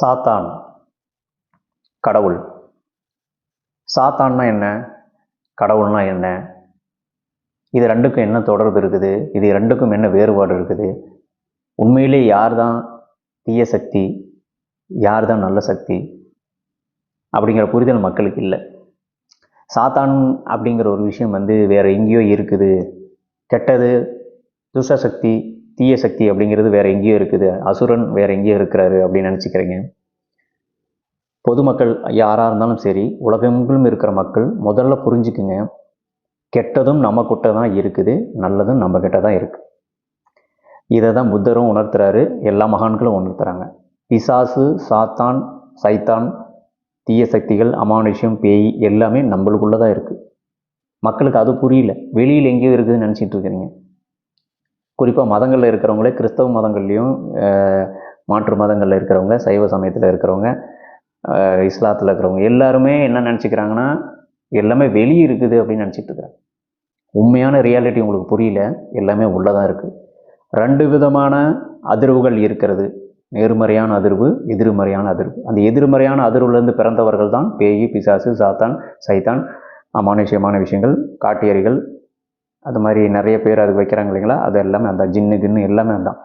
சாத்தான் கடவுள். சாத்தான்னா என்ன? கடவுள்னா என்ன? இது ரெண்டுக்கும் என்ன தொடர்பு இருக்குது? இது ரெண்டுக்கும் என்ன வேறுபாடு இருக்குது? உண்மையிலே யார் தான் தீய சக்தி யார் தான் நல்ல சக்தி அப்படிங்கிற புரிதல் மக்களுக்கு இல்லை. சாத்தான் அப்படிங்கிற ஒரு விஷயம் வந்து வேறு எங்கேயோ இருக்குது. கெட்டது துஷசக்தி தீய சக்தி அப்படிங்கிறது வேற எங்கேயோ இருக்குது. அசுரன் வேற எங்கேயோ இருக்கிறாரு அப்படின்னு நினச்சிக்கிறீங்க. பொதுமக்கள் யாராக இருந்தாலும் சரி உலகெங்கிலும் இருக்கிற மக்கள் முதல்ல புரிஞ்சுக்குங்க. கெட்டதும் நம்ம கிட்ட தான் இருக்குது நல்லதும் நம்ம கிட்ட தான் இருக்குது இதை தான் புத்தரும் உணர்த்துறாரு எல்லா மகான்களும் உணர்த்துறாங்க. பிசாசு சாத்தான் சைத்தான் தீய சக்திகள் அமானுஷ்யம் பேய் எல்லாமே நம்மளுக்குள்ளே தான் இருக்குது மக்களுக்கு அது புரியல. வெளியில் எங்கேயோ இருக்குதுன்னு நினச்சிட்டு இருக்கிறீங்க. குறிப்பாக மதங்களில் இருக்கிறவங்களே கிறிஸ்தவ மதங்கள்லேயும் மாற்று மதங்களில் இருக்கிறவங்க சைவ சமயத்தில் இருக்கிறவங்க இஸ்லாத்தில் இருக்கிறவங்க எல்லாருமே என்ன நினச்சிக்கிறாங்கன்னா எல்லாமே வெளியே இருக்குது அப்படின்னு நினச்சிட்டு இருக்கிறாங்க உண்மையான ரியாலிட்டி உங்களுக்கு புரியல எல்லாமே உள்ளே தான் இருக்குது ரெண்டு விதமான அதிர்வுகள் இருக்கிறது. நேர்மறையான அதிர்வு எதிர்மறையான அதிர்வு. அந்த எதிர்மறையான அதிர்வுலேருந்து பிறந்தவர்கள் தான் பேய் பிசாசு சாத்தான் சைத்தான் அமானுஷ்யமான விஷயங்கள் காட்டியறிகள் அது மாதிரி நிறைய பேர் அது வைக்கிறாங்க இல்லைங்களா? அது எல்லாமே அந்த ஜின்னு கின்னு எல்லாமே தான்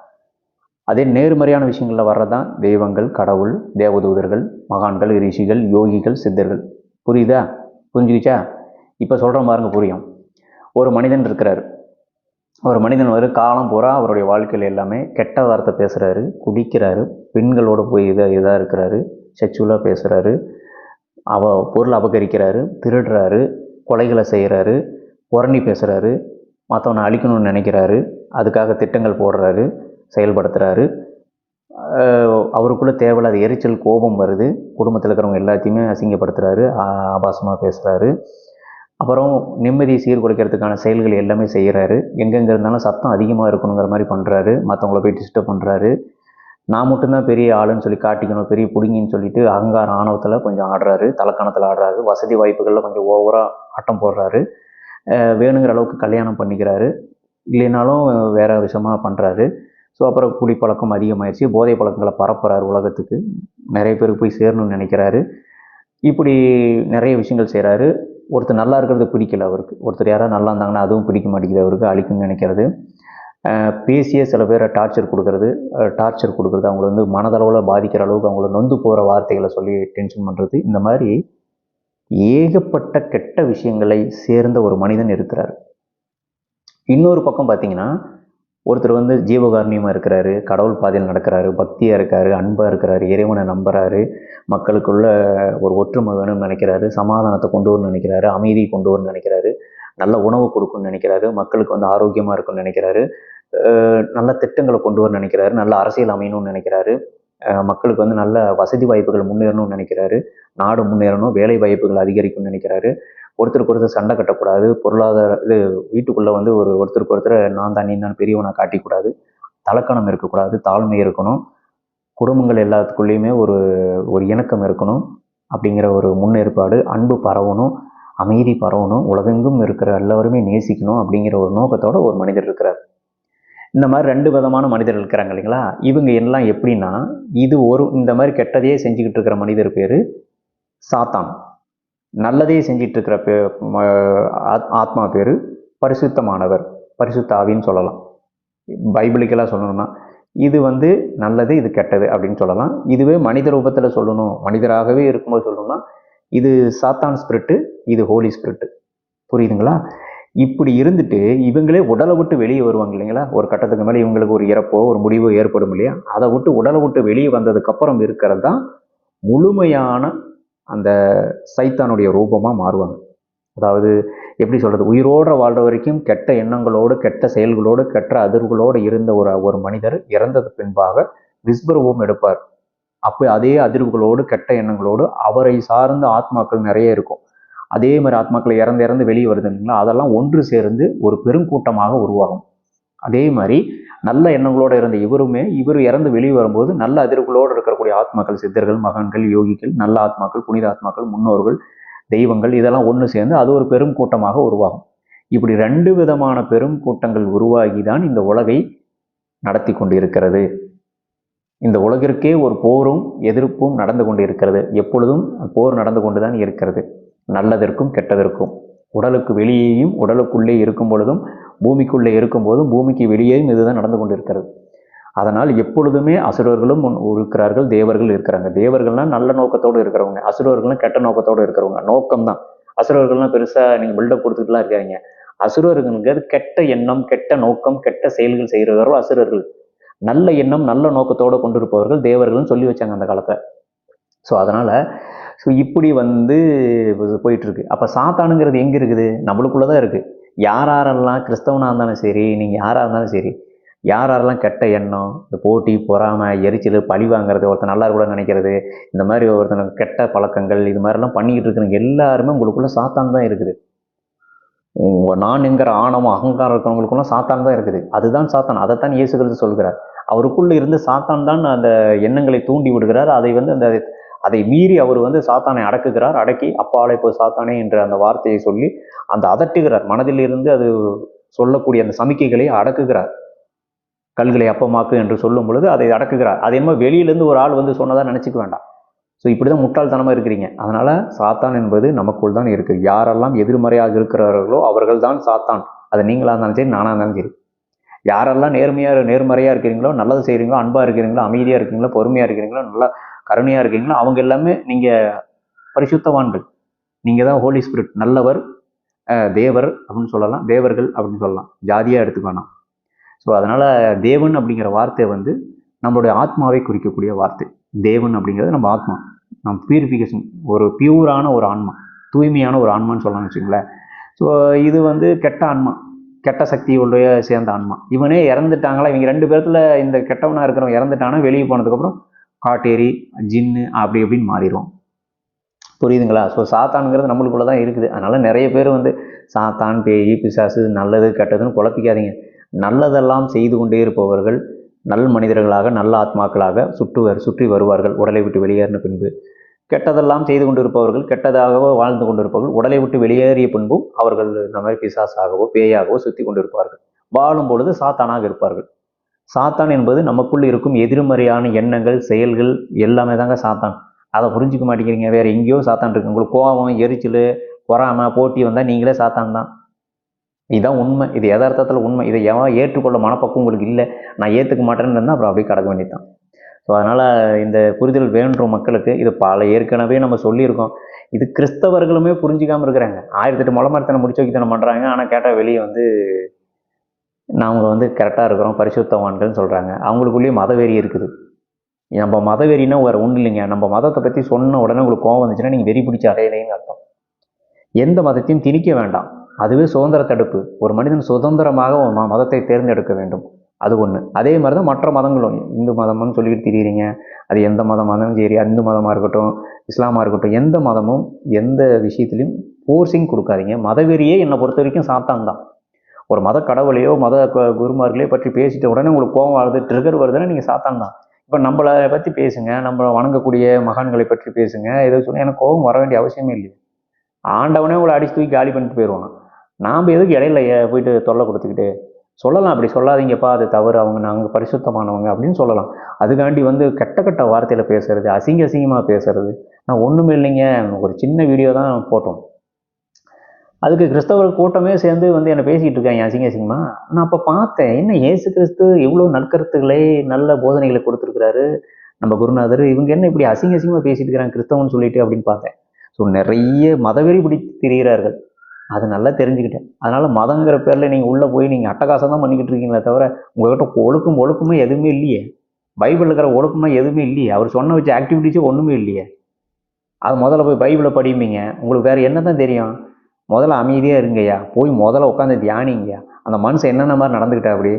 அதே நேர்மறையான விஷயங்களில் வர்றதான் தெய்வங்கள் கடவுள் தேவதூதர்கள் மகான்கள் ரிஷிகள் யோகிகள் சித்தர்கள். புரியுதா? புரிஞ்சுக்கிச்சா? இப்போ சொல்கிற பாருங்க புரியும். ஒரு மனிதன் இருக்கிறார். ஒரு மனிதன் வந்து காலம் பூரா அவருடைய வாழ்க்கையில் எல்லாமே கெட்ட வார்த்தை பேசுகிறாரு குடிக்கிறாரு பெண்களோட போய் இதாக இதாக இருக்கிறாரு செக்ஷுவலாக பேசுகிறாரு அவ பொருள் அபகரிக்கிறாரு திருடுறாரு கொலைகளை செய்கிறாரு புரணி பேசுகிறாரு மற்றவனை அழிக்கணும்னு நினைக்கிறாரு அதுக்காக திட்டங்கள் போடுறாரு செயல்படுத்துகிறாரு அவருக்குள்ளே தேவையில்லாத எரிச்சல் கோபம் வருது. குடும்பத்தில் இருக்கிறவங்க எல்லாத்தையுமே அசிங்கப்படுத்துகிறாரு ஆபாசமாக பேசுகிறாரு அப்புறம் நிம்மதியை சீர்குலைக்கிறதுக்கான செயல்கள் எல்லாமே செய்கிறாரு எங்கெங்கே இருந்தாலும் சத்தம் அதிகமாக இருக்கணுங்கிற மாதிரி பண்ணுறாரு மற்றவங்கள போய் டிஸ்டர்ப் பண்ணுறாரு நான் மட்டும்தான் பெரிய ஆளுன்னு சொல்லி காட்டிக்கணும் பெரிய புடுங்கின்னு சொல்லிட்டு அகங்கார ஆணவத்தில் கொஞ்சம் ஆடுறாரு தலக்கணத்தில் ஆடுறாரு. வசதி வாய்ப்புகளில் கொஞ்சம் ஓவராக ஆட்டம் போடுறாரு. வேணுங்கிற அளவுக்கு கல்யாணம் பண்ணிக்கிறாரு. இல்லைனாலும் வேற விஷயமாக பண்ணுறாரு ஸோ அப்புறம் குடிப்பழக்கம் அதிகமாயிடுச்சு போதை பழக்கங்களை பரப்புகிறாரு உலகத்துக்கு. நிறைய பேருக்கு போய் சேரணும்னு நினைக்கிறாரு. இப்படி நிறைய விஷயங்கள் செய்கிறாரு ஒருத்தர் நல்லா இருக்கிறது பிடிக்கல அவருக்கு. ஒருத்தர் யாராவது நல்லா இருந்தாங்கன்னா அதுவும் பிடிக்க மாட்டேங்குது அவருக்கு. அழிக்கணும்னு நினைக்கிறது. பேசியே சில பேரை டார்ச்சர் கொடுக்கறது. டார்ச்சர் கொடுக்கறது. அவங்கள வந்து மனதளவில் பாதிக்கிற அளவுக்கு அவங்கள நொந்து போகிற வார்த்தைகளை சொல்லி டென்ஷன் பண்ணுறது இந்த மாதிரி ஏகப்பட்ட கெட்ட விஷயங்களை சேர்ந்த ஒரு மனிதன் இருக்கிறார். இன்னொரு பக்கம் பார்த்தீங்கன்னா ஒருத்தர் வந்து ஜீவகாரணியமாக இருக்கிறாரு கடவுள் பாதையில் நடக்கிறாரு பக்தியாக இருக்காரு அன்பாக இருக்கிறாரு இறைவனை நம்புறாரு மக்களுக்குள்ள ஒரு ஒற்றுமை வேணும்னு நினைக்கிறாரு சமாதானத்தை கொண்டு வரணும்னு நினைக்கிறாரு அமைதி கொண்டு வரணும்னு நினைக்கிறாரு நல்ல உணவு கொடுக்கணும்னு நினைக்கிறாரு மக்களுக்கு வந்து ஆரோக்கியமாக இருக்கும்னு நினைக்கிறாரு நல்ல திட்டங்களை கொண்டு வரணும்னு நினைக்கிறாரு நல்ல அரசியல் அமையணும்னு நினைக்கிறாரு. மக்களுக்கு வந்து நல்ல வசதி வாய்ப்புகள் முன்னேறணும்னு நினைக்கிறாரு. நாடு முன்னேறணும் வேலை வாய்ப்புகள் அதிகரிக்கும்னு நினைக்கிறாரு. ஒருத்தருக்கு ஒருத்தர் சண்டை கட்டக்கூடாது. பொருளாதார இது வீட்டுக்குள்ளே வந்து ஒரு ஒருத்தருக்கு ஒருத்தர் நான் தான் நீ தான் பெரியவனை காட்டிக்கூடாது. தலக்கணம் இருக்கக்கூடாது தாழ்மை இருக்கணும். குடும்பங்கள் எல்லாத்துக்குள்ளேயுமே ஒரு ஒரு இணக்கம் இருக்கணும் அப்படிங்கிற ஒரு முன்னேற்பாடு. அன்பு பரவணும் அமைதி பரவணும். உலகெங்கும் இருக்கிற எல்லாருமே நேசிக்கணும் அப்படிங்கிற ஒரு நோக்கத்தோட ஒரு மனிதர் இருக்கிறார். இந்த மாதிரி ரெண்டு விதமான மனிதர்கள் இருக்கிறாங்க இல்லைங்களா? இவங்க எல்லாம் எப்படின்னா இது ஒரு இந்த மாதிரி கெட்டதையே செஞ்சுக்கிட்டு இருக்கிற மனிதர் பேர் சாத்தான். நல்லதையே செஞ்சிட்டு இருக்கிற பே ஆத்மா பேர் பரிசுத்தமானவர் பரிசுத்தாவின்னு சொல்லலாம். பைபிளிக்கெல்லாம் சொல்லணும்னா இது வந்து நல்லது இது கெட்டது அப்படின்னு சொல்லலாம். இதுவே மனித ரூபத்தில் சொல்லணும். மனிதராகவே இருக்கும்போது சொல்லணும்னா இது சாத்தான் ஸ்பிரிட்டு இது ஹோலி ஸ்பிரிட்டு புரியுதுங்களா? இப்படி இருந்துட்டு இவங்களே உடலை விட்டு வெளியே வருவாங்க இல்லைங்களா? ஒரு கட்டத்துக்கு மேலே இவங்களுக்கு ஒரு இறப்போ ஒரு முடிவோ ஏற்படும் இல்லையா? அதை விட்டு உடலை விட்டு வெளியே வந்ததுக்கப்புறம் இருக்கிறது தான் முழுமையான அந்த சைத்தானுடைய ரூபமாக மாறுவாங்க. அதாவது எப்படி சொல்கிறது உயிரோடு வாழ்ற வரைக்கும் கெட்ட எண்ணங்களோடு கெட்ட செயல்களோடு கெட்ட அதிர்வுகளோடு இருந்த ஒரு ஒரு மனிதர் இறந்தது பின்பாக விஸ்வரூபம் எடுப்பார். அப்போ அதே அதிர்வுகளோடு கெட்ட எண்ணங்களோடு அவரை சார்ந்த ஆத்மாக்கள் நிறைய இருக்கும். அதே மாதிரி ஆத்மாக்கள் இறந்து இறந்து வெளியே வருது இல்லைங்களா? அதெல்லாம் ஒன்று சேர்ந்து ஒரு பெருங்கூட்டமாக உருவாகும். அதே மாதிரி நல்ல எண்ணங்களோடு இருந்த இவருமே இவர் இறந்து வெளியே வரும்போது நல்ல அதிர்வுகளோடு இருக்கக்கூடிய ஆத்மாக்கள் சித்தர்கள் மகன்கள் யோகிகள் நல்ல ஆத்மாக்கள் புனித ஆத்மாக்கள் முன்னோர்கள் தெய்வங்கள் இதெல்லாம் ஒன்று சேர்ந்து அது ஒரு பெரும் கூட்டமாக உருவாகும். இப்படி ரெண்டு விதமான பெரும் கூட்டங்கள் உருவாகி தான் இந்த உலகை நடத்தி கொண்டிருக்கிறது. இந்த உலகிற்கே ஒரு போரும் எதிர்ப்பும் நடந்து கொண்டு இருக்கிறது எப்பொழுதும் போர் நடந்து கொண்டு தான் இருக்கிறது. நல்லதற்கும் கெட்டதற்கும். உடலுக்கு வெளியேயும் உடலுக்குள்ளே இருக்கும் பொழுதும் பூமிக்குள்ளே இருக்கும் போதும் பூமிக்கு வெளியேயும் இதுதான் நடந்து கொண்டு இருக்கிறது அதனால் எப்பொழுதுமே அசுரர்களும் இருக்கிறார்கள் தேவர்கள் இருக்கிறாங்க. தேவர்கள்லாம் நல்ல நோக்கத்தோடு இருக்கிறவங்க அசுரர்கள்லாம் கெட்ட நோக்கத்தோடு இருக்கிறவங்க. நோக்கம் தான் அசுரர்கள்லாம் பெருசாக நீங்கள் பில்டப் கொடுத்துட்டுலாம் இருக்காங்க அசுரர்களுங்கிறது கெட்ட எண்ணம் கெட்ட நோக்கம் கெட்ட செயல்கள் செய்கிறவர்கள் அசுரர்கள். நல்ல எண்ணம் நல்ல நோக்கத்தோடு கொண்டிருப்பவர்கள் தேவர்கள்னு சொல்லி வச்சாங்க அந்த காலத்தை ஸோ அதனால் ஸோ இப்படி வந்து போயிட்டுருக்கு. அப்போ சாத்தானுங்கிறது எங்கே இருக்குது? நம்மளுக்குள்ளே தான் இருக்குது யார் யாரெல்லாம் கிறிஸ்தவனாக இருந்தாலும் சரி நீங்கள் யாராக இருந்தாலும் சரி யார் யாரெல்லாம் கெட்ட எண்ணம் இந்த போட்டி பொறாமை எரிச்சல் பழி வாங்குறது ஒருத்தன் நல்லா கூட நினைக்கிறது இந்த மாதிரி ஒருத்தனுக்கு கெட்ட பழக்கங்கள் இது மாதிரிலாம் பண்ணிக்கிட்டு இருக்கிறவங்க எல்லாருமே உங்களுக்குள்ளே சாத்தான் தான் இருக்குது. நான் என்கிற ஆணவம் அகங்காரம் இருக்கிறவங்களுக்குலாம் சாத்தான் தான் இருக்குது. அதுதான் சாத்தான். அதைத்தான் இயேசுகிறது சொல்கிறார். அவருக்குள்ளே இருந்து சாத்தான் தான் அந்த எண்ணங்களை தூண்டி விடுகிறார். அதை வந்து அந்த அதை மீறி அவர் வந்து சாத்தானை அடக்குகிறார் அடக்கி அப்பாலை போய் சாத்தானே என்ற அந்த வார்த்தையை சொல்லி அந்த அதட்டுகிறார். மனதில் இருந்து அது சொல்லக்கூடிய அந்த சமிக்கைகளை அடக்குகிறார். கல்களை அப்பமாக்கு என்று சொல்லும் பொழுது அதை அடக்குகிறார். அது என்னமோ வெளியிலேருந்து ஒரு ஆள் வந்து சொன்னதா நினச்சிக்க வேண்டாம். ஸோ இப்படி தான் முட்டாள்தனமாக இருக்கிறீங்க. அதனால் சாத்தான் என்பது நமக்குள் தான் இருக்குது யாரெல்லாம் எதிர்மறையாக இருக்கிறார்களோ அவர்கள் தான் சாத்தான். அது நீங்களாக இருந்தாலும் சரி நானாக இருந்தாலும் சரி. யாரெல்லாம் நேர்மையாக நேர்மறையாக இருக்கிறீங்களோ நல்லது செய்கிறீங்களோ அன்பாக இருக்கிறீங்களோ அமைதியாக இருக்கீங்களோ பொறுமையாக இருக்கிறீங்களோ நல்லா கருணையாக இருக்கீங்களோ அவங்க எல்லாமே நீங்கள் பரிசுத்தவான்கள். நீங்கள் தான் ஹோலி ஸ்பிரிட் நல்லவர் தேவர் அப்படின்னு சொல்லலாம். தேவர்கள் அப்படின்னு சொல்லலாம். ஜாதியாக எடுத்துக்க வேணாம். ஸோ அதனால் தேவன் அப்படிங்கிற வார்த்தை வந்து நம்மளுடைய ஆத்மாவை குறிக்கக்கூடிய வார்த்தை. தேவன் அப்படிங்கிறது நம்ம ஆத்மா. நம்ம பியூரிஃபிகேஷன் ஒரு பியூரான ஒரு ஆன்மா. தூய்மையான ஒரு ஆன்மான்னு சொல்லலாம்னு வச்சுங்களேன் ஸோ இது வந்து கெட்ட ஆன்மா. கெட்ட சக்தியுடைய சேர்ந்த ஆன்மா. இவனே இறந்துட்டாங்களா? இவங்க ரெண்டு பேர்த்துல இந்த கெட்டவனாக இருக்கிறவன் இறந்துட்டானா? வெளியே போனதுக்கப்புறம் காட்டேரி ஜின்னு அப்படி இப்படின்னு மாறிடுவோம். புரியுதுங்களா? ஸோ சாத்தானுங்கிறது நம்மளுக்குள்ள தான் இருக்குது. அதனால் நிறைய பேர் வந்து சாத்தான் பேய் பிசாசு நல்லது கெட்டதுன்னு குழப்பிக்காதீங்க. நல்லதெல்லாம் செய்து கொண்டே இருப்பவர்கள் நல் மனிதர்களாக நல்ல ஆத்மாக்களாக சுற்றுவர் சுற்றி வருவார்கள் உடலை விட்டு வெளியேறின பின்பு. கெட்டதெல்லாம் செய்து கொண்டிருப்பவர்கள் கெட்டதாகவோ வாழ்ந்து கொண்டிருப்பவர்கள் உடலை விட்டு வெளியேறிய பின்பும் அவர்கள் இந்த மாதிரி பிசாசாகவோ பேயாகவோ சுற்றி கொண்டிருப்பார்கள். வாழும் பொழுது சாத்தானாக இருப்பார்கள். சாத்தான் என்பது நமக்குள்ளே இருக்கும் எதிர்மறையான எண்ணங்கள் செயல்கள் எல்லாமே தாங்க சாத்தான். அதை புரிஞ்சுக்க மாட்டேங்கிறீங்க. வேறு எங்கேயோ சாத்தான் இருக்கு. உங்களுக்கு கோபம் எரிச்சல் பொறாமை போட்டி வந்தால் நீங்களே சாத்தான் தான். இதுதான் உண்மை. இது யதார்த்தத்தில் உண்மை. இதை எவன் ஏற்றுக்கொள்ள மனப்பக்குவம் உங்களுக்கு இல்லை. நான் ஏற்றுக்க மாட்டேன்னு இருந்தால் அப்புறம் அப்படியே கடக்க வேண்டியதான் ஸோ அதனால் இந்த புரிதல் வேணும் மக்களுக்கு. இது பல ஏற்கனவே நம்ம சொல்லியிருக்கோம். இது கிறிஸ்தவர்களுமே புரிஞ்சிக்காமல் இருக்கிறாங்க. ஆயிரத்தெட்டு முளை மரத்தனை முடிச்சு வைக்கத்தனை பண்ணுறாங்க ஆனால் கேட்டால் வெளியே வந்து நாங்கள் வந்து கரெக்டாக இருக்கிறோம் பரிசுத்தவான்கள்னு சொல்கிறாங்க அவங்களுக்குள்ளேயும் மதவெறி இருக்குது. நம்ம மதவெறினா வேறு ஒன்றும் இல்லைங்க. நம்ம மதத்தை பற்றி சொன்ன உடனே உங்களுக்கு கோவம் வந்துச்சுன்னா நீங்கள் வெறி பிடிச்ச அடையலைன்னு அர்த்தம். எந்த மதத்தையும் திணிக்க வேண்டாம். அதுவே சுதந்திர தடுப்பு. ஒரு மனிதன் சுதந்திரமாக ஒரு ம- மதத்தை தேர்ந்தெடுக்க வேண்டும். அது ஒன்று அதே மாதிரி தான் மற்ற மதங்களும். இந்து மதம்னு சொல்லிக்கிட்டு தெரியுறீங்க. அது எந்த மதமாக சரி இந்து மதமாக இருக்கட்டும் இஸ்லாமாக இருக்கட்டும் எந்த மதமும் எந்த விஷயத்துலையும் ஃபோர்ஸிங் கொடுக்காதீங்க. மதவெறியே என்னை பொறுத்த வரைக்கும் சாத்தான் தான் ஒரு மத கடவுளையோ மத குருமார்களையோ பற்றி பேசிட்ட உடனே உங்களுக்கு கோவம் வருது ட்ரிகர் வருதுன்னா நீங்கள் சாத்தான் தான். இப்போ நம்மளை பற்றி பேசுங்க நம்ம வணங்கக்கூடிய மகான்களை பற்றி பேசுங்க ஏதோ சொல்லி எனக்கு கோபம் வர வேண்டிய அவசியமே இல்லையே. ஆண்டவனே உங்களை அடிச்சு தூக்கி காலி பண்ணிட்டு போயிடுவான் நாம் எதுக்கு இடையில போயிட்டு தொல்லை கொடுத்துக்கிட்டு சொல்லலாம் அப்படி சொல்லாதீங்கப்பா அது தவறு அவங்க நாங்கள் பரிசுத்தமானவங்க அப்படின்னு சொல்லலாம். அதுக்காண்டி வந்து கெட்ட கெட்ட வார்த்தையில் பேசுறது அசிங்க அசிங்கமாக பேசுறது நான் ஒன்றுமே இல்லைங்க ஒரு சின்ன வீடியோ தான் போட்டோம். அதுக்கு கிறிஸ்தவர்கள் கூட்டமே சேர்ந்து வந்து என்னை பேசிக்கிட்டு இருக்காங்க அசிங்க அசிங்கமா. நான் அப்போ பார்த்தேன் என்ன ஏசு கிறிஸ்து எவ்வளோ நற்கருத்துக்களை நல்ல போதனைகளை கொடுத்துருக்கிறாரு? நம்ம குருநாதர் இவங்க என்ன இப்படி அசிங்க அசிங்கமாக பேசிட்டு இருக்கிறாங்க கிறிஸ்தவன் சொல்லிட்டு அப்படின்னு பார்த்தேன். ஸோ நிறைய மதவெறி பிடித்து திரிகிறார்கள். அது நல்லா தெரிஞ்சுக்கிட்டேன். அதனால மதங்கிற பேரில் நீங்கள் உள்ளே போய் நீங்கள் அட்டகாசம் தான் பண்ணிக்கிட்டு இருக்கீங்களே தவிர உங்கள்கிட்ட ஒழுக்கம் ஒழுக்கமே எதுவுமே இல்லையே. பைபிள் இருக்கிற ஒழுக்கமாக எதுவுமே இல்லையே. அவர் சொன்ன வச்ச ஆக்டிவிட்டிஸே ஒன்றுமே இல்லையே. அது முதல்ல போய் பைபிளை படிப்பீங்க உங்களுக்கு வேறு என்ன தான் தெரியும்? முதல்ல அமைதியாக இருங்கய்யா. போய் முதல்ல உட்காந்து தியானிங்கய்யா. அந்த மனுஷன் என்னென்ன மாதிரி நடந்துக்கிட்டா அப்படி?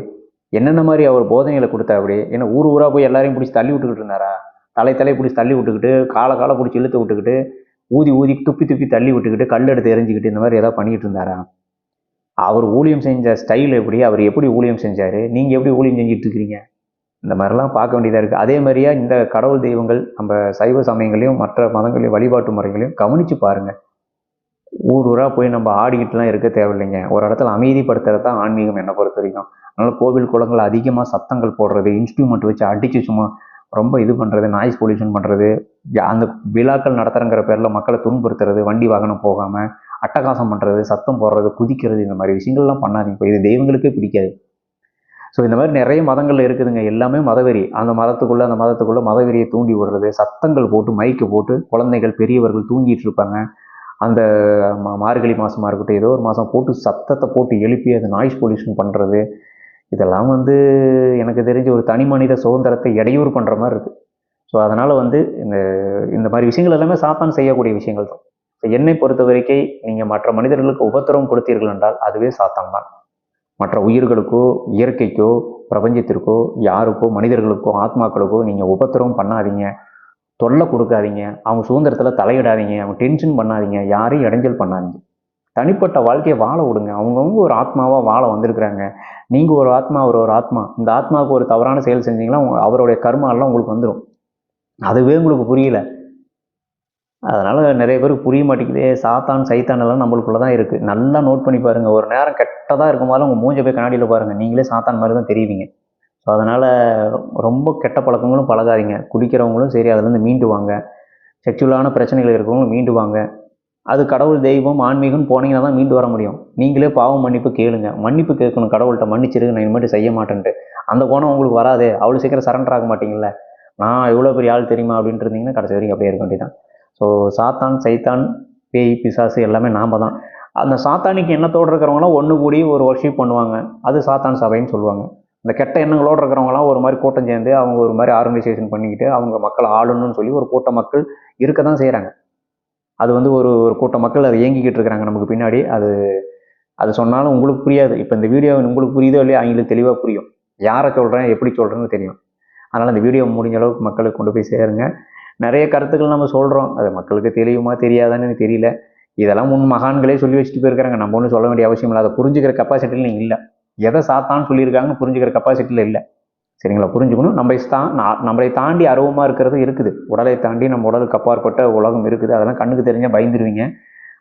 என்னென்ன மாதிரி அவர் போதனைகளை கொடுத்தா அப்படி? என்ன ஊர் ஊராக போய் எல்லாரையும் பிடிச்சி தள்ளி விட்டுக்கிட்டு இருந்தாரா? தலை தலை பிடிச்சி தள்ளி விட்டுக்கிட்டு காலை காலை பிடிச்சி இழுத்து விட்டுக்கிட்டு ஊதி ஊதி துப்பி துப்பி தள்ளி விட்டுக்கிட்டு கல் எடுத்து எரிஞ்சுக்கிட்டு இந்த மாதிரி ஏதாவது பண்ணிக்கிட்டு இருந்தாரா? அவர் ஊழியம் செஞ்ச ஸ்டைல் எப்படி? அவர் எப்படி ஊழியம் செஞ்சார்? நீங்கள் எப்படி ஊழியம் செஞ்சுட்டு இருக்கிறீங்க? இந்த மாதிரிலாம் பார்க்க வேண்டியதாக இருக்குது அதே மாதிரியா இந்த கடவுள் தெய்வங்கள் நம்ம சைவ சமயங்களையும் மற்ற மதங்களையும் வழிபாட்டு முறைகளையும் கவனித்து பாருங்கள் ஊர் ஊராக போய் நம்ம ஆடிக்கிட்டுலாம் இருக்க தேவையில்லைங்க. ஒரு இடத்துல அமைதிப்படுத்துறது தான் ஆன்மீகம் என்னை பொறுத்த வரைக்கும். அதனால் கோவில் குளங்கள் அதிகமாக சத்தங்கள் போடுறது இன்ஸ்ட்ருமெண்ட் வச்சு அடித்து சும்மா ரொம்ப இது பண்ணுறது நாய்ஸ் பொல்யூஷன் பண்ணுறது அந்த விழாக்கள் நடத்துறங்கிற பேரில் மக்களை துன்புறுத்துறது வண்டி வாகனம் போகாமல் அட்டகாசம் பண்ணுறது சத்தம் போடுறது குதிக்கிறது இந்த மாதிரி விஷயங்கள்லாம் பண்ணாதீங்க. இப்போ இது தெய்வங்களுக்கே பிடிக்காது. ஸோ இந்த மாதிரி நிறைய மதங்கள் இருக்குதுங்க. எல்லாமே மதவெறி. அந்த மதத்துக்குள்ளே அந்த மதத்துக்குள்ளே மதவெறியை தூண்டி விடுறது சத்தங்கள் போட்டு மைக்கு போட்டு குழந்தைகள் பெரியவர்கள் தூங்கிட்டு இருப்பாங்க. அந்த மா- மார்கழி மாதமாக இருக்கட்டும் ஏதோ ஒரு மாதம் போட்டு சத்தத்தை போட்டு எழுப்பி அது நாய்ஸ் பொல்யூஷன் பண்ணுறது இதெல்லாம் வந்து எனக்கு தெரிஞ்ச ஒரு தனி மனித சுதந்திரத்தை இடையூறு பண்ணுற மாதிரி இருக்குது ஸோ அதனால் வந்து இந்த இந்த மாதிரி விஷயங்கள் எல்லாமே சாத்தான் செய்யக்கூடிய விஷயங்கள் தான். இப்போ என்னை பொறுத்த வரைக்கும் நீங்கள் மற்ற மனிதர்களுக்கு உபத்திரவம் கொடுத்தீர்கள் என்றால் அதுவே சாத்தான் தான். மற்ற உயிர்களுக்கோ இயற்கைக்கோ பிரபஞ்சத்திற்கோ யாருக்கோ மனிதர்களுக்கோ ஆத்மாக்களுக்கோ நீங்கள் உபத்திரவம் பண்ணாதீங்க. தொல்லை கொடுக்காதீங்க. அவங்க சுதந்திரத்தில் தலையிடாதீங்க. அவங்க டென்ஷன் பண்ணாதீங்க. யாரையும் இடைஞ்சல் பண்ணாதீங்க. தனிப்பட்ட வாழ்க்கையை வாழ விடுங்க. அவங்கவுங்க ஒரு ஆத்மாவாக வாழ வந்திருக்கிறாங்க. நீங்கள் ஒரு ஆத்மா அவர் ஒரு ஆத்மா. இந்த ஆத்மாவுக்கு ஒரு தவறான செயல் செஞ்சீங்கன்னா அவருடைய கர்மாலாம் எல்லாம் உங்களுக்கு வந்துடும் அதுவே உங்களுக்கு புரியல. அதனால் நிறைய பேருக்கு புரிய மாட்டேங்குது. சாத்தான் சைத்தான் எல்லாம் நம்மளுக்குள்ள தான் இருக்குது நல்லா நோட் பண்ணி பாருங்கள் ஒரு நேரம் கெட்டதாக இருக்கும் போது உங்கள் மூஞ்ச போய் கண்ணாடியில் பாருங்கள் நீங்களே சாத்தான் மாதிரி தான் தெரியுவீங்க ஸோ அதனால் ரொம்ப கெட்ட பழக்கங்களும் பழகாதீங்க. குடிக்கிறவங்களும் சரி அதுலேருந்து மீண்டு வாங்க செக்ஷுவலான பிரச்சனைகள் இருக்கிறவங்களும் மீண்டு வாங்க அது கடவுள் தெய்வம் ஆன்மீகம் போனீங்கன்னா தான் மீண்டு வர முடியும். நீங்களே பாவம் மன்னிப்பு கேளுங்க. மன்னிப்பு கேட்கணும். கடவுள்கிட்ட மன்னிச்சிருக்கு நான் இனிமேட்டு செய்ய மாட்டேன்ட்டு. அந்த கோணம் உங்களுக்கு வராது. அவ்வளோ சீக்கிரம் சரண்டர் ஆக மாட்டீங்கல்ல? நான் எவ்வளோ பெரிய ஆள் தெரியுமா அப்படின்ட்டு இருந்தீங்கன்னா கடைசி வரைக்கும் அப்படியே இருக்க வேண்டியதான் ஸோ சாத்தான் சைத்தான் பேய் பிசாசு எல்லாமே நாம தான். அந்த சாத்தானிக்கு எண்ணத்தோடு இருக்கிறவங்களாம் ஒன்று கூடி ஒரு ஒர்ஷிப் பண்ணுவாங்க. அது சாத்தான் சபைன்னு சொல்லுவாங்க. இந்த கெட்ட எண்ணங்களோடு இருக்கிறவங்களாம் ஒரு மாதிரி கூட்டம் சேர்ந்து அவங்க ஒரு மாதிரி ஆர்கனைசேஷன் பண்ணிக்கிட்டு அவங்க மக்களை ஆளணும்னு சொல்லி ஒரு கூட்ட மக்கள் இருக்க தான் செய்கிறாங்க அது வந்து ஒரு ஒரு கூட்ட மக்கள் அதை இயங்கிக்கிட்டு இருக்கிறாங்க நமக்கு பின்னாடி. அது அது சொன்னாலும் உங்களுக்கு புரியாது. இப்போ இந்த வீடியோ உங்களுக்கு புரியுதோ இல்லையா அவங்களுக்கு தெளிவாக புரியும். யாரை சொல்கிறேன் எப்படி சொல்கிறேன்னு தெரியும். அதனால் இந்த வீடியோ முடிஞ்ச அளவுக்கு மக்களுக்கு கொண்டு போய் சேருங்க. நிறைய கருத்துக்கள் நம்ம சொல்கிறோம் அது மக்களுக்கு தெரியுமா தெரியாதான்னு எனக்கு தெரியல. இதெல்லாம் முன் மகான்களே சொல்லி வச்சுட்டு போயிருக்கிறாங்க. நம்ம ஒன்றும் சொல்ல வேண்டிய அவசியம் இல்லை. அதை புரிஞ்சுக்கிற கெப்பாசிட்டியில் நீங்கள் இல்லை. எதை சாத்தான்னு சொல்லியிருக்காங்கன்னு புரிஞ்சுக்கிற கெப்பாசிட்டியில் இல்லை. சரிங்களா? புரிஞ்சுக்கணும். நம்ம தா நம்மளை தாண்டி அருவமாக இருக்கிறது இருக்குது. உடலை தாண்டி நம்ம உடலுக்கு அப்பாற்பட்ட உலகம் இருக்குது. அதெல்லாம் கண்ணுக்கு தெரிஞ்சால் பயந்துருவீங்க.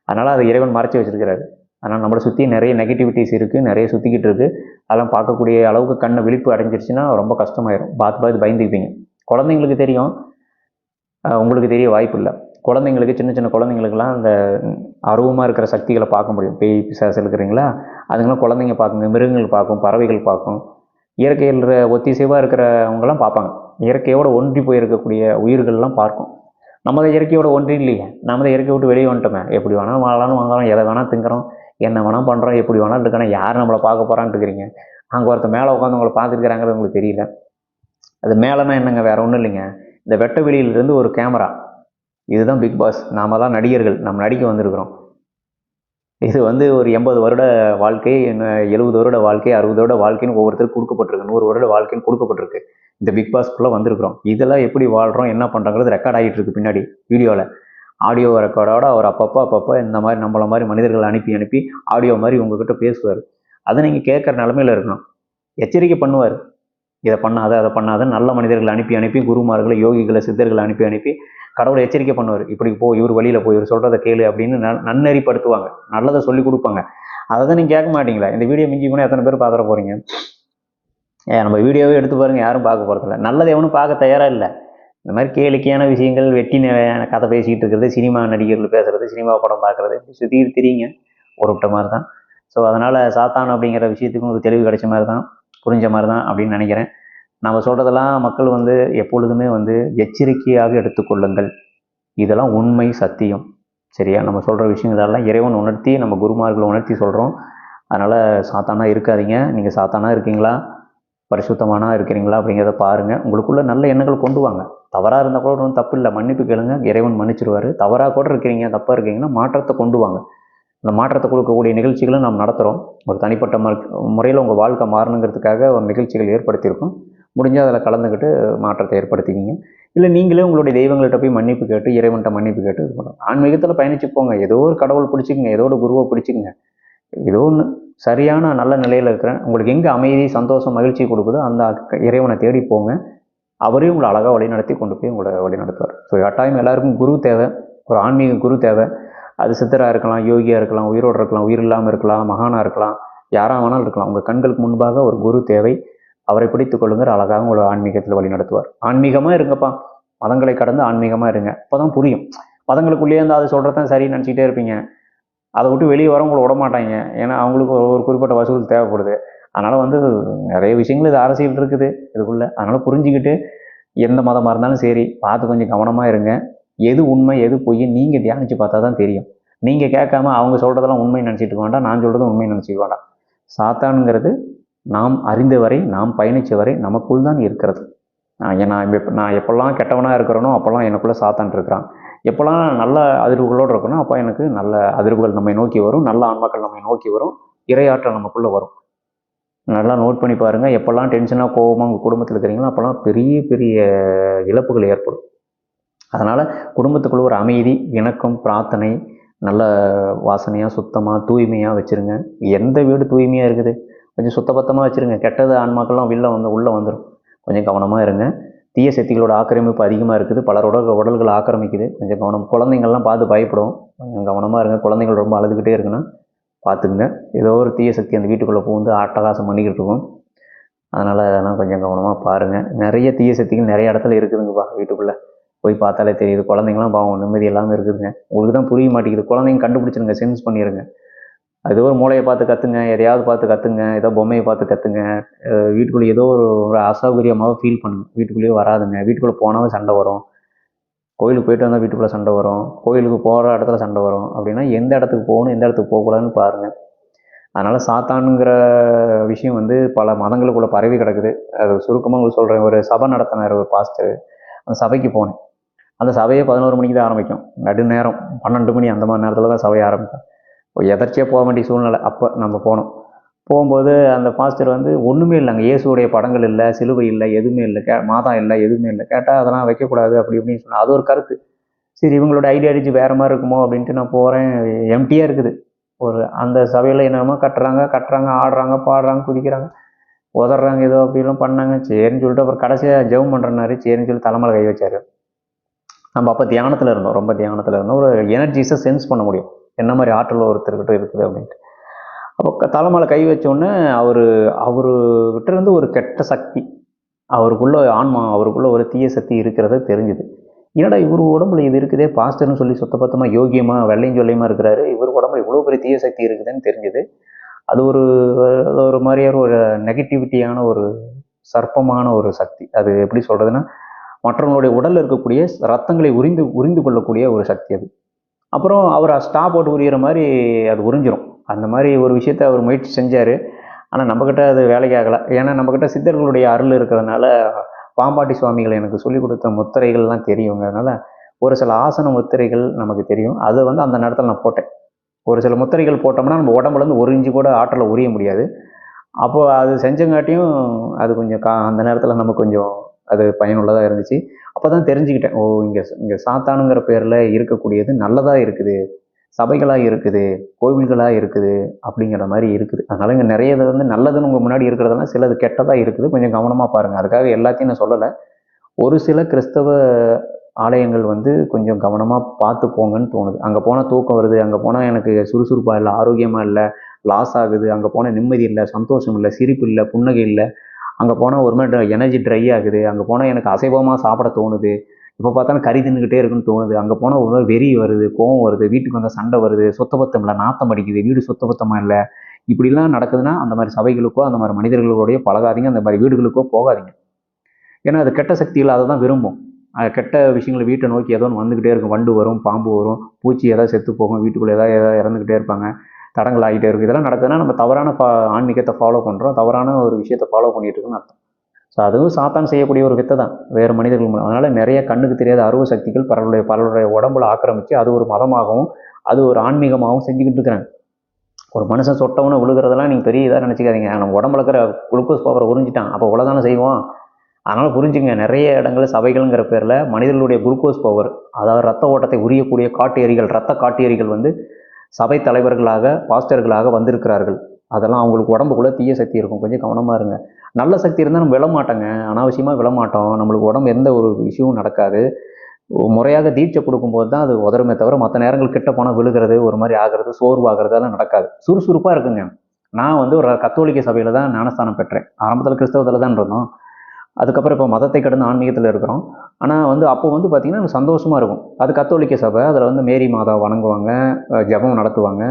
அதனால் அதை இறைவன் மறைச்சி வச்சிருக்கிறாரு. ஆனால் நம்மளை சுற்றி நிறைய நெகட்டிவிட்டிஸ் இருக்குது நிறைய சுற்றிக்கிட்டு இருக்குது அதெல்லாம் பார்க்கக்கூடிய அளவுக்கு கண்ணை விழிப்பு அடைஞ்சிருச்சுன்னா ரொம்ப கஷ்டமாயிடும் பார்த்து பார்த்து பயந்துக்குவீங்க. குழந்தைங்களுக்கு தெரியும். உங்களுக்கு தெரிய வாய்ப்பு இல்லை. குழந்தைங்களுக்கு சின்ன சின்ன குழந்தைங்களுக்குலாம் அந்த அருவமாக இருக்கிற சக்திகளை பார்க்க முடியும். பேய் பிசாசு இருக்கிறீங்களா? அதுங்களாம் குழந்தைங்க பார்க்குங்க. மிருகங்கள் பார்க்கும் பறவைகள் பார்க்கும். இயற்கையில் ஒத்திசைவாக இருக்கிறவங்கலாம் பார்ப்பாங்க. இயற்கையோடு ஒன்றி போயிருக்கக்கூடிய உயிர்கள்லாம் பார்க்கும். நம்ம தான் இயற்கையோட ஒன்றி இல்லையே. நம்ம தான் இயற்கையை விட்டு வெளியே வந்துட்டோமே. எப்படி வேணால் வாழலாம்னு வாங்கலாம் எதை வேணால் திங்குறோம். என்ன வேணால் பண்ணுறோம் எப்படி வேணாலும் இருக்கணும் யார் நம்மளை பார்க்க போகிறான்னு இருக்கிறீங்க. அங்கே ஒருத்தர் மேலே உட்காந்து உங்களை பார்த்துருக்குறாங்கிறது உங்களுக்கு தெரியல. அது மேலேனா என்னங்க? வேற ஒன்றும் இல்லைங்க. இந்த வெட்ட வெளியிலிருந்து ஒரு கேமரா. இதுதான் பிக் பாஸ் நாம தான் நடிகர்கள். நம்ம நடிக்க வந்திருக்கிறோம். இது வந்து ஒரு எண்பது வருட வாழ்க்கை எழுபது வருட வாழ்க்கை அறுபது வருட வாழ்க்கைன்னு ஒவ்வொருத்தருக்கு கொடுக்கப்பட்டிருக்கு. நூறு வருட வாழ்க்கைன்னு கொடுக்கப்பட்டிருக்கு. இந்த பிக் பாஸ்க்குள்ளே வந்திருக்கிறோம். இதெல்லாம் எப்படி வாழ்கிறோம் என்ன பண்ணுறாங்கிறது ரெக்கார்ட் ஆகிட்டு இருக்கு பின்னாடி வீடியோவில் ஆடியோ ரெக்கார்டோட அவர் அப்பப்போ அப்பப்போ இந்த மாதிரி நம்மளை மாதிரி மனிதர்கள் அனுப்பி அனுப்பி ஆடியோ மாதிரி உங்ககிட்ட பேசுவார். அதை நீங்கள் கேட்குற நிலமையில இருக்கணும். எச்சரிக்கை பண்ணுவார். இதை பண்ணாத அதை பண்ணாத நல்ல மனிதர்களை அனுப்பி அனுப்பி குருமார்களை யோகிகளை சித்தர்களை அனுப்பி அனுப்பி கடவுளை எச்சரிக்கை பண்ணுவார். இப்படி போ இவர் வழியில் போய் இவர் சொல்கிறத கேளு அப்படின்னு ந நன்னெறிப்படுத்துவாங்க. நல்லதை சொல்லி கொடுப்பாங்க. அதை தான் நீங்கள் கேட்க மாட்டீங்களா? இந்த வீடியோ மிஞ்சி போனால் எத்தனை பேர் பார்த்துட போகிறீங்க ஏன் நம்ம வீடியோவே எடுத்து பாருங்கள் யாரும் பார்க்க போகிறதில்ல நல்லதை எவனும் பார்க்க தயாராக இல்லை. இந்த மாதிரி கேளிக்கையான விஷயங்கள் வெட்டி கதை பேசிக்கிட்டு இருக்கிறது சினிமா நடிகர்கள் பேசுகிறது சினிமா படம் பார்க்குறது இப்படி சுற்றிட்டு தெரியுங்க ஒரு விட்ட மாதிரி தான் ஸோ அதனால் சாத்தான் அப்படிங்கிற விஷயத்துக்கும் ஒரு தெளிவு கிடைச்ச மாதிரி தான் புரிஞ்ச மாதிரி தான் அப்படின்னு நினைக்கிறேன். நம்ம சொல்கிறதெல்லாம் மக்கள் வந்து எப்பொழுதுமே வந்து எச்சரிக்கையாக எடுத்துக்கொள்ளுங்கள் இதெல்லாம் உண்மை சத்தியம். சரியா? நம்ம சொல்கிற விஷயங்களெல்லாம் இறைவன் உணர்த்தி நம்ம குருமார்களை உணர்த்தி சொல்கிறோம் அதனால் சாத்தானா இருக்காதீங்க. நீங்கள் சாத்தானா இருக்கீங்களா? பரிசுத்தமானா இருக்கிறீங்களா? அப்படிங்கிறத பாருங்கள் உங்களுக்குள்ள நல்ல எண்ணங்கள் கொண்டு வாங்க. தவறாக இருந்தால் கூட ஒன்றும் தப்பு இல்லை. மன்னிப்பு கேளுங்க. இறைவன் மன்னிச்சிருவார். தவறாக கூட இருக்கிறீங்க தப்பாக இருக்கீங்கன்னா மாற்றத்தை கொண்டு வாங்க. அந்த மாற்றத்தை கொடுக்கக்கூடிய நிகழ்ச்சிகளும் நாம் நடத்துகிறோம் ஒரு தனிப்பட்ட முறையில் உங்கள் வாழ்க்கை மாறணுங்கிறதுக்காக ஒரு நிகழ்ச்சிகள் ஏற்படுத்தியிருக்கோம். முடிஞ்சால் அதில் கலந்துக்கிட்டு மாற்றத்தை ஏற்படுத்திக்கிங்க. இல்லை நீங்களே உங்களுடைய தெய்வங்கள்ட்ட போய் மன்னிப்பு கேட்டு இறைவன்கிட்ட மன்னிப்பு கேட்டு இது பண்ணலாம் ஆன்மீகத்தில் பயணிச்சு போங்க. ஏதோ ஒரு கடவுள் பிடிச்சிக்கங்க ஏதோ ஒரு குருவை பிடிச்சிக்கங்க. ஏதோ ஒன்று சரியான நல்ல நிலையில் இருக்கிறேன். உங்களுக்கு எங்கே அமைதி சந்தோஷம் மகிழ்ச்சி கொடுக்குதோ அந்த இறைவனை தேடி போங்க. அவரே உங்களை அழகாக வழி நடத்தி கொண்டு போய் உங்களை வழி நடத்துவார் ஸோ கட்டாயம் எல்லாருக்கும் குரு தேவை. ஒரு ஆன்மீக குரு தேவை. அது சித்தராக இருக்கலாம் யோகியாக இருக்கலாம் உயிரோடு இருக்கலாம் உயிர் இல்லாமல் இருக்கலாம் மகானாக இருக்கலாம் யாராக வேணாலும் இருக்கலாம். உங்கள் கண்களுக்கு முன்பாக ஒரு குரு தேவை. அவரை பிடித்து கொள்ளுங்கிற அழகாக உங்களை ஆன்மீகத்தில் வழி நடத்துவார். ஆன்மீகமாக இருங்கப்பா. மதங்களை கடந்து ஆன்மீகமாக இருங்க. அப்போ தான் புரியும். மதங்களுக்குள்ளேயே இருந்து அதை சொல்கிறது தான் சரின்னு நினச்சிக்கிட்டே இருப்பீங்க. அதை விட்டு வெளியே வர உங்களை விட மாட்டாங்க ஏன்னா அவங்களுக்கு ஒரு ஒரு குறிப்பிட்ட வசூல் தேவைப்படுது. அதனால் வந்து நிறைய விஷயங்கள் இது அரசியல் இருக்குது. இதுக்குள்ளே. அதனால் புரிஞ்சுக்கிட்டு எந்த மதமாக இருந்தாலும் சரி பார்த்து கொஞ்சம் கவனமாக இருங்க. எது உண்மை எது பொய் நீங்கள் தியானித்து பார்த்தா தான் தெரியும். நீங்கள் கேட்காம அவங்க சொல்கிறதெல்லாம் உண்மை நினச்சிட்டு வேண்டாம். நான் சொல்கிறதும் உண்மை நினச்சிக்க வேண்டாம். சாத்தானுங்கிறது நாம் அறிந்த வரை நாம் பயணித்தவரை நமக்குள் தான் இருக்கிறது. நான் ஏன் நான் எப்ப- நான் எப்போல்லாம் கெட்டவனாக இருக்கிறேனோ அப்போல்லாம் எனக்குள்ளே சாத்தான் இருக்கிறான். எப்போல்லாம் நல்ல அதிர்வுகளோடு இருக்கணும் அப்போ எனக்கு நல்ல அதிர்வுகள் நம்மை நோக்கி வரும். நல்ல ஆன்மாக்கள் நம்மை நோக்கி வரும். இரையாற்றல் நமக்குள்ளே வரும். நல்லா நோட் பண்ணி பாருங்கள் எப்போல்லாம் டென்ஷனாக கோவமாக உங்கள் குடும்பத்தில் இருக்கிறீங்களோ அப்போல்லாம் பெரிய பெரிய இழப்புகள் ஏற்படும். அதனால் குடும்பத்துக்குள்ள ஒரு அமைதி இணக்கம் பிரார்த்தனை நல்ல வாசனையாக சுத்தமாக தூய்மையாக வச்சுருங்க. எந்த வீடு தூய்மையாக இருக்குது? கொஞ்சம் சுத்தபத்தமாக வச்சுருங்க. கெட்டது ஆன்மாக்கள்லாம் வெளில வந்து உள்ளே வந்துடும் கொஞ்சம் கவனமாக இருங்க. தீய சக்திகளோட ஆக்கிரமிப்பு அதிகமாக இருக்குது. பலரோட உடல்கள் ஆக்கிரமிக்குது. கொஞ்சம் கவனம் குழந்தைங்கள்லாம் பார்த்து பயப்படும் கொஞ்சம் கவனமாக இருங்க. குழந்தைங்கள் ரொம்ப அழுதுகிட்டே இருக்குன்னா பார்த்துக்குங்க. ஏதோ ஒரு தீய சக்தி அந்த வீட்டுக்குள்ளே பூந்து அட்டகாசம் பண்ணிக்கிட்டு இருக்கும். அதனால் அதெல்லாம் கொஞ்சம் கவனமாக பாருங்கள் நிறைய தீய சக்திகள் நிறைய இடத்துல இருக்குதுங்கப்பா வீட்டுக்குள்ளே. போய் பார்த்தாலே தெரியுது. குழந்தைங்களாம் பாவம் நிம்மதி இல்லாமல் இருக்குதுங்க. உங்களுக்கு தான் புரிய மாட்டேங்குது. குழந்தைங்க கண்டுபிடிச்சிருங்க. சென்ஸ் பண்ணிடுங்க அது ஒரு மூளையை பார்த்து கற்றுங்க எதையாவது பார்த்து கற்றுங்க ஏதோ பொம்மையை பார்த்து கற்றுங்க வீட்டுக்குள்ளே ஏதோ ஒரு ஒரு அசௌகரியமாக ஃபீல் பண்ணுங்க. வீட்டுக்குள்ளேயே வராதுங்க. வீட்டுக்குள்ளே போனாலும் சண்டை வரும். கோயிலுக்கு போயிட்டு வந்தால் வீட்டுக்குள்ளே சண்டை வரும். கோயிலுக்கு போகிற இடத்துல சண்டை வரும். அப்படின்னா எந்த இடத்துக்கு போகணும் எந்த இடத்துக்கு போகக்கூடாதுன்னு பாருங்கள் அதனால் சாத்தானுங்கிற விஷயம் வந்து பல மதங்களுக்குள்ளே பரவி கிடக்குது. அது சுருக்கமாக உங்களுக்கு சொல்கிறேன் ஒரு சபை நடத்தினார் ஒரு பாஸ்டர் அந்த சபைக்கு போனேன். அந்த சபையே பதினோரு மணிக்கு தான் ஆரம்பிக்கும். நடு நேரம் பன்னெண்டு மணி அந்த மாதிரி நேரத்தில் தான் சபையை ஆரம்பிக்கும். எதர்ச்சியாக போக வேண்டிய சூழ்நிலை. அப்போ நம்ம போனோம். போகும்போது அந்த பாஸ்டர் வந்து ஒன்றுமே இல்லைங்க. இயேசுடைய படங்கள் இல்லை சிலுவை இல்லை எதுவுமே இல்லை கே மாதா இல்லை எதுவுமே இல்லை. கேட்டால் அதெல்லாம் வைக்கக்கூடாது அப்படி இப்படின்னு சொன்னால் அது ஒரு கருத்து. சரி இவங்களோட ஐடியாலஜி வேறு மாதிரி இருக்குமோ அப்படின்ட்டு நான் போகிறேன் எம்டியாக இருக்குது. ஒரு அந்த சபையில் என்னென்னமோ கட்டுறாங்க கட்டுறாங்க ஆடுறாங்க பாடுறாங்க குதிக்கிறாங்க. உதறாங்க ஏதோ அப்படிலாம் பண்ணாங்க. சரின்னு சொல்லிட்டு அப்புறம் கடைசியாக ஜெபம் பண்ணுறனாரு சரின்னு சொல்லி தலைமலை கை வச்சார். நம்ம அப்போ தியானத்தில் இருந்தோம். ரொம்ப தியானத்தில் இருந்தோம். ஒரு எனர்ஜிஸை சென்ஸ் பண்ண முடியும். என்ன மாதிரி ஆற்றல் ஒருத்தர்கிட்ட இருக்குது அப்படின்ட்டு. அப்போ க- கை வச்சோடனே அவர் அவர்கிட்ட இருந்து ஒரு கெட்ட சக்தி அவருக்குள்ளே ஆன்மா அவருக்குள்ள ஒரு தீய சக்தி இருக்கிறது தெரிஞ்சுது. என்னடா இவர் உடம்புல இது இருக்குதே பாஸ்டர்னு சொல்லி சுத்தபத்தமாக யோகியமாக வெள்ளையும் சொல்லியமாக இருக்கிறாரு இவர் உடம்புல இவ்வளோ பெரிய தீய சக்தி இருக்குதுன்னு தெரிஞ்சுது. அது ஒரு அது ஒரு மாதிரியான ஒரு நெகட்டிவிட்டியான ஒரு சர்ப்பமான ஒரு சக்தி. அது எப்படி சொல்கிறதுன்னா மற்றவங்களுடைய உடலில் இருக்கக்கூடிய ரத்தங்களை உறிந்து உறிந்து கொள்ளக்கூடிய ஒரு சக்தி அது. அப்புறம் அவர் ஸ்டாப் போட்டு உரியிற மாதிரி அது உறிஞ்சிரும். அந்த மாதிரி ஒரு விஷயத்த அவர் முயற்சி செஞ்சார். ஆனால் நம்மக்கிட்ட அது வேலைக்கு ஆகலை ஏன்னா நம்மக்கிட்ட சித்தர்களுடைய அருள் இருக்கிறதுனால பாம்பாட்டி சுவாமிகள் எனக்கு சொல்லிக் கொடுத்த முத்திரைகள்லாம் தெரியுங்க. அதனால் ஒரு சில ஆசன முத்திரைகள் நமக்கு தெரியும். அதை வந்து அந்த நேரத்தில் நான் போட்டேன். ஒரு சில முத்திரைகள் போட்டோம்னா நம்ம உடம்புலேருந்து ஒரு இன்ச்சு கூட ஆற்றலை உரிய முடியாது. அப்போது அது செஞ்சங்காட்டியும் அது கொஞ்சம் கா அந்த நேரத்தில் நமக்கு கொஞ்சம் அது பயனுள்ளதாக இருந்துச்சு. அப்போ தான் தெரிஞ்சுக்கிட்டேன் ஓ இங்கே இங்கே சாத்தானுங்கிற பேரில் இருக்கக்கூடியது நல்லதாக இருக்குது சபைகளாக இருக்குது கோவில்களாக இருக்குது அப்படிங்கிற மாதிரி இருக்குது. அதனால் இங்கே நிறைய இது வந்து நல்லதுன்னு உங்கள் முன்னாடி இருக்கிறதெல்லாம் சிலது கெட்டதாக இருக்குது. கொஞ்சம் கவனமாக பாருங்கள் அதுக்காக எல்லாத்தையும் நான் சொல்லலை. ஒரு சில கிறிஸ்தவ ஆலயங்கள் வந்து கொஞ்சம் கவனமாக பார்த்து போங்கன்னு தோணுது. அங்கே போனால் தூக்கம் வருது அங்கே போனால் எனக்கு சுறுசுறுப்பாக இல்லை ஆரோக்கியமாக இல்லை லாஸ் ஆகுது அங்கே போனால் நிம்மதி இல்லை சந்தோஷம் இல்லை சிரிப்பு இல்லை புன்னகை இல்லை. அங்கே போனால் ஒரு மாதிரி எனர்ஜி ட்ரை ஆகுது. அங்கே போனால் எனக்கு அசைவமாக சாப்பிட தோணுது. இப்போ பார்த்தாலும் கறி தின்னுக்கிட்டே இருக்குன்னு தோணுது. அங்கே போனால் ஒரு மாதிரி வெறி வருது கோவம் வருது வீட்டுக்கு வந்தால் சண்டை வருது சுத்தபத்தம் இல்லை நாத்தம் அடிக்குது வீடு சுத்தபத்தமாக இல்லை? இப்படிலாம் நடக்குதுன்னா அந்த மாதிரி சபைகளுக்கோ அந்த மாதிரி மனிதர்களோடய பழகாதீங்க அந்த மாதிரி வீடுகளுக்கோ போகாதீங்க. ஏன்னா அது கெட்ட சக்திகள் அதை தான் விரும்பும். கெட்ட விஷயங்கள் வீட்டை நோக்கி ஏதோ ஒன்று வந்துக்கிட்டே இருக்கும். வண்டு வரும் பாம்பு வரும் பூச்சி ஏதாவது செத்து போகும் வீட்டுக்குள்ளே ஏதாவது ஏதாவது இறந்துக்கிட்டே இருப்பாங்க. தடங்கள் ஆகிட்டே இருக்கும் இதெல்லாம் நடக்குதுன்னா நம்ம தவறான ஃபா ஆன்மீகத்தை ஃபாலோ பண்ணுறோம் தவறான ஒரு விஷயத்தை ஃபாலோ பண்ணிட்டு இருக்கோம்னு அர்த்தம். ஸோ அதுவும் சாத்தான் செய்யக்கூடிய ஒரு வித்தை தான். வேறு மனிதர்கள் மூலம். அதனால் நிறைய கண்ணுக்கு தெரியாத அருவ சக்திகள் பலருடைய பலருடைய உடம்புல ஆக்கிரமித்து அது ஒரு மதமாகவும் அது ஒரு ஆன்மீகமாகவும் செஞ்சுக்கிட்டு இருக்கிறாங்க. ஒரு மனுஷன் சொட்டவனை விழுகிறதெல்லாம் நீங்கள் பெரிய இதாக நினச்சிக்காதீங்க. நம்ம உடம்புல இருக்கிற குளுக்கோஸ் பவரை உறிஞ்சிட்டான். அப்போ உலதானே செய்வோம் அதனால் புரிஞ்சுங்க நிறைய இடங்களில் சபைகள்ங்கிற பேரில் மனிதர்களுடைய குளுக்கோஸ் பவர் அதாவது ரத்த ஓட்டத்தை உரியக்கூடிய காட்டு எரிகள் ரத்த காட்டு எரிகள் வந்து சபை தலைவர்களாக பாஸ்டர்களாக வந்திருக்கிறார்கள். அதெல்லாம் அவங்களுக்கு உடம்புக்குள்ளே தீய சக்தி இருக்கும். கொஞ்சம் கவனமாக இருங்க. நல்ல சக்தி இருந்தால் நம்ம விழமாட்டோங்க. அனாவசியமாக விழமாட்டோம். நம்மளுக்கு உடம்பு எந்த ஒரு விஷயமும் நடக்காது. முறையாக தீட்சை கொடுக்கும்போது தான் அது உதருமே தவிர மற்ற நேரங்கள் கிட்ட போனால் விழுகிறது ஒரு மாதிரி ஆகிறது சோர்வாகிறது அதெல்லாம் நடக்காது. சுறுசுறுப்பாக இருக்குங்க. நான் வந்து ஒரு கத்தோலிக்க சபையில் தான் ஞானஸ்தானம் பெற்றேன். ஆரம்பத்தில் கிறிஸ்தவத்தில் தான் இருந்தோம். அதுக்கப்புறம் இப்போ மதத்தை கடந்து ஆன்மீகத்தில் இருக்கிறோம். ஆனால் வந்து அப்போ வந்து பார்த்திங்கன்னா சந்தோஷமாக இருக்கும். அது கத்தோலிக்க சபை அதில் வந்து மேரி மாதா வணங்குவாங்க ஜபம் ஜெபம் நடத்துவாங்க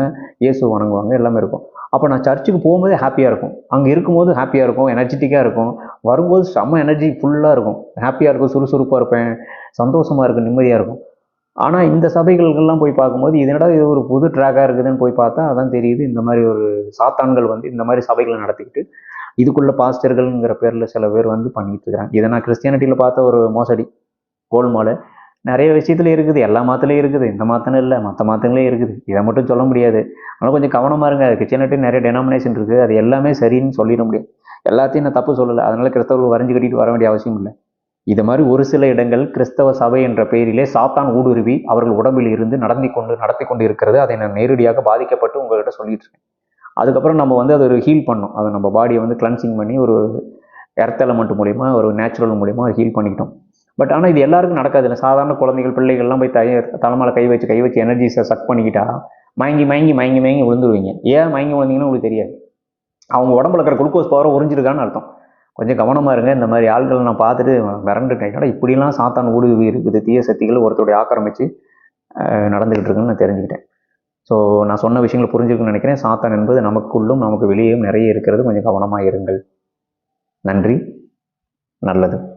இயேசு வணங்குவாங்க எல்லாமே இருக்கும். அப்போ நான் சர்ச்சுக்கு போகும்போதே ஹாப்பியாக இருக்கும். அங்கே இருக்கும்போது ஹாப்பியாக இருக்கும் எனர்ஜெட்டிக்காக இருக்கும். வரும்போது செம்ம எனர்ஜி ஃபுல்லாக இருக்கும். ஹாப்பியாக இருக்கும் சுறுசுறுப்பாக இருப்பேன் சந்தோஷமாக இருக்கும் நிம்மதியாக இருக்கும். ஆனால் இந்த சபைகளுக்கெல்லாம் போய் பார்க்கும்போது இதனடா இது ஒரு புது ட்ராக்காக இருக்குதுன்னு போய் பார்த்தா அதான் தெரியுது. இந்த மாதிரி ஒரு சாத்தான்கள் வந்து இந்த மாதிரி சபைகளை நடத்திக்கிட்டு இதுக்குள்ள பாஸ்டர்கள்ங்கிற பேரில் சில பேர் வந்து பண்ணிட்டு இருக்காங்க. இதை நான் கிறிஸ்டியானிட்டியில் பார்த்த ஒரு மோசடி கோல்மால் நிறைய விஷயத்துல இருக்குது. எல்லா மாத்துலேயும் இருக்குது. இந்த மாத்தனும் இல்லை. மற்ற மாத்தங்களே இருக்குது. இதை மட்டும் சொல்ல முடியாது. ஆனால் கொஞ்சம் கவனமாக இருங்க. கிறிஸ்டியானிட்டி நிறைய டெனாமினேஷன் இருக்குது அது எல்லாமே சரின்னு சொல்லிட முடியும் எல்லாத்தையும் நான் தப்பு சொல்லலை. அதனால கிறிஸ்தவர்கள் வரைஞ்சு கட்டிட்டு வர வேண்டிய அவசியம் இல்லை. இது மாதிரி ஒரு சில இடங்கள் கிறிஸ்தவ சபை என்ற பெயரிலே சாத்தான் ஊடுருவி அவர்கள் உடம்பில் இருந்து நடத்தி கொண்டு நடத்தி கொண்டு இருக்கிறது. அதை நான் நேரடியாக பாதிக்கப்பட்டு உங்கள்கிட்ட சொல்லிட்டு இருக்கேன். அதுக்கப்புறம் நம்ம வந்து அதை ஒரு ஹீல் பண்ணோம் அதை நம்ம பாடியை வந்து கிளன்சிங் பண்ணி ஒரு எர்த் எலமெண்ட் மூலிமா ஒரு நேச்சுரல் மூலிமா ஹீல் பண்ணிக்கிட்டோம். பட் ஆனால் இது எல்லாருக்கும் நடக்காது இல்லை. சாதாரண குழந்தைகள் பிள்ளைகள்லாம் போய் தய தலைமையில கை வச்சு கை வச்சு எனர்ஜிஸை சக் பண்ணிக்கிட்டா மயங்கி மயங்கி மயங்கி மயங்கி விழுந்துருவீங்க. ஏன் மயங்கி விழுந்தீங்கன்னு உங்களுக்கு தெரியாது. அவங்க உடம்புல இருக்கிற குளுக்கோஸ் பவரை உறிஞ்சிருக்கான்னு அர்த்தம். கொஞ்சம் கவனமாக இருங்க. இந்த மாதிரி ஆள்களை நான் பார்த்துட்டு மிரண்டுட்டேன். ஏன்னா இப்படிலாம் சாத்தான் ஊடுருவி இருக்குது? தீய சக்திகள் ஒருத்தருடைய ஆக்கிரமிச்சு நடந்துக்கிட்டு இருக்குன்னு நான் தெரிஞ்சுக்கிட்டேன். ஸோ நான் சொன்ன விஷயங்களை புரிஞ்சுக்கணும்னு நினைக்கிறேன். சாத்தான் என்பது நமக்குள்ளும் நமக்கு வெளியேயும் நிறைய இருக்கிறது. கொஞ்சம் கவனமாக இருங்கள். நன்றி. நல்லது.